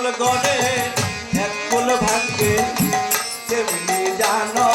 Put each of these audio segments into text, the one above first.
ফুল গড়ে এক ফুল ভাঙ্গে তেমনি জানো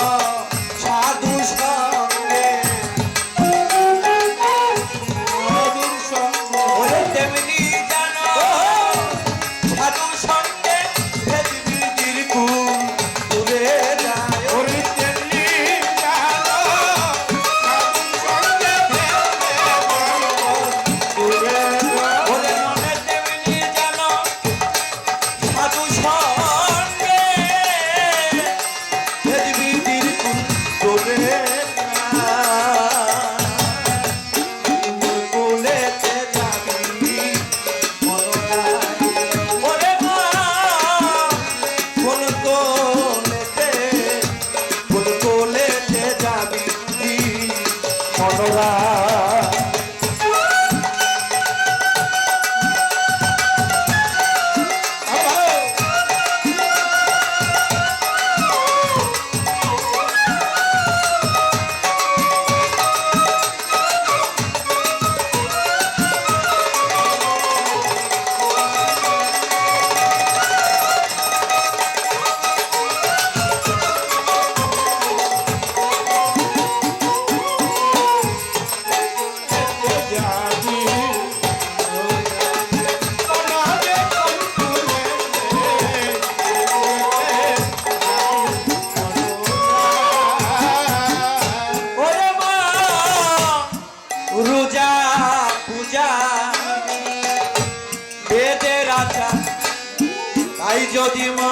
রাজা তাই যদি মা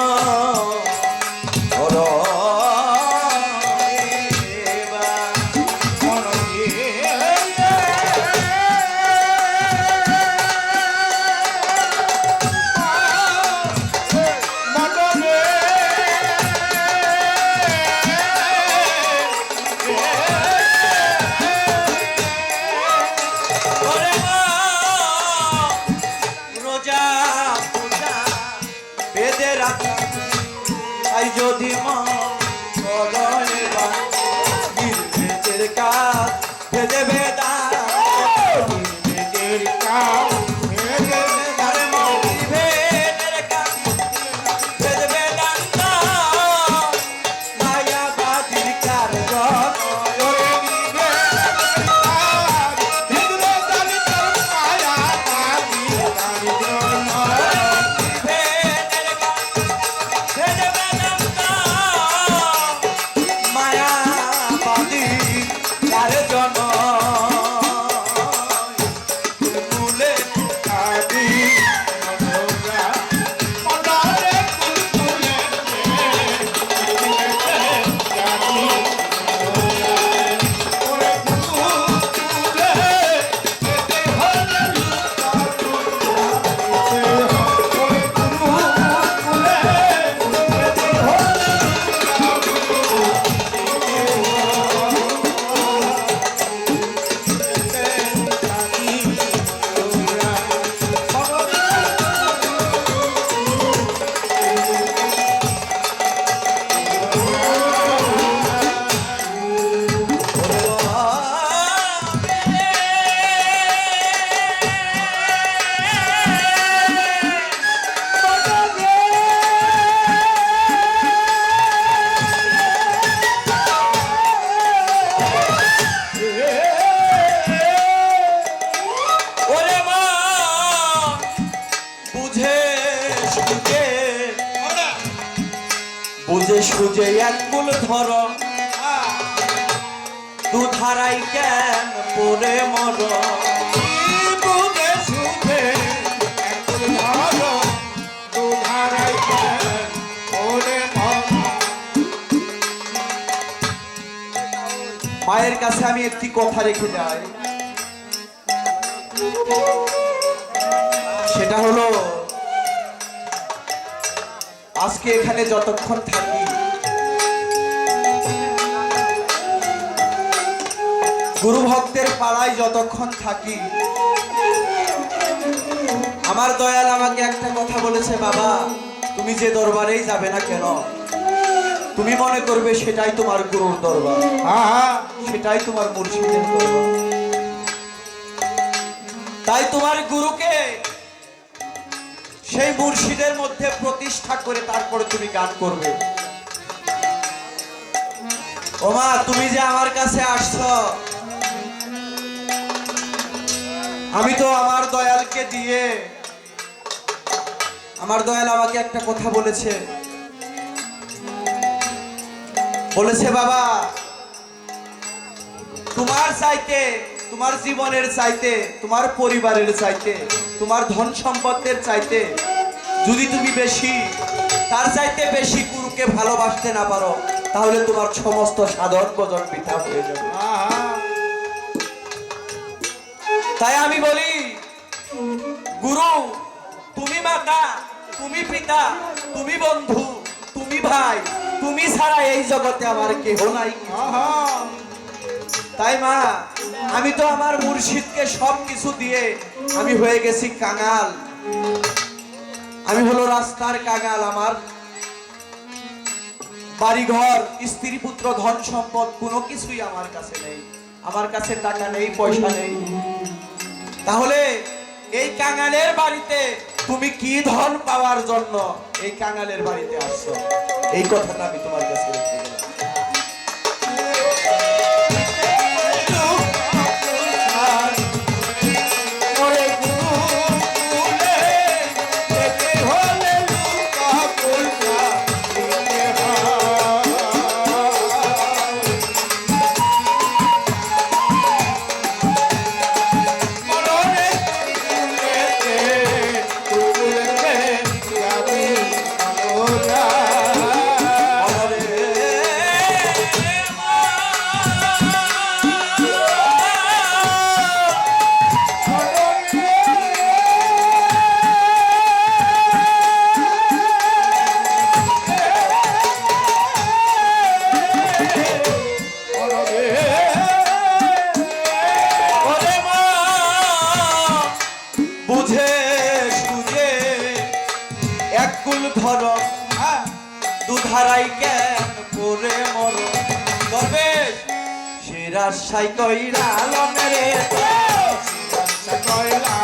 যদি মা বুঝে এক কুল ধর। দুধারাই কেন পরে মর? মায়ের কাছে আমি একটি কথা রেখে যাই। সেটা হলো আজকে এখানে যতক্ষণ থাকি গুরু ভক্তের পাড়ায় যতক্ষণ থাকি আমার দয়াল আমাকে একটা কথা বলেছে বাবা তুমি যে দরবারেই যাবে না কেন তুমি মনে করবে সেটাই তোমার গুরুর দরবার আহা সেটাই তোমার মুর্শিদের দরবার। তাই তোমার গুরুকে সেই মুর্শিদের মধ্যে প্রতিষ্ঠা করে তারপরে তুমি গান করবে। ওমা তুমি যে আমার কাছে আসছ আমি তো আমার দয়ালকে দিয়ে, আমার দয়াল আমাকে একটা কথা বলেছে। বলেছে, বাবা, তোমার চাইতে, তোমার জীবনের চাইতে, তোমার পরিবারের চাইতে, তোমার ধন সম্পদের চাইতে, যদি তুমি বেশি, তার চাইতে বেশি গুরুকে ভালোবাসতে না পারো, তাহলে তোমার সমস্ত সাধন ভজন বৃথা হয়ে যাবে। তাই আমি বলি গুরু তুমি মাতা তুমি পিতা তুমি বন্ধু তুমি ভাই তুমি ছাড়া এই জগতে আমার কেহ নাই। তাই মা আমি তো আমার মুর্শিদকে সব কিছু দিয়ে আমি হয়ে গেছি কাঙাল। আমি হলো রাস্তার কাঙাল আমার। বাড়িঘর স্ত্রী পুত্র ধন সম্পদ কোনো কিছুই আমার কাছে নেই। আমার কাছে টাকা নেই পয়সা নেই। তাহলে এই কাঙালের বাড়িতে তুমি কি ধন পাওয়ার জন্য এই কাঙালের বাড়িতে আসছো? এই কথাটা আমি তোমার কাছে রেখে গেলাম দুধারাই কেন পরে মর। তবে সে রাজশাহী কইরা আলমের কয়লা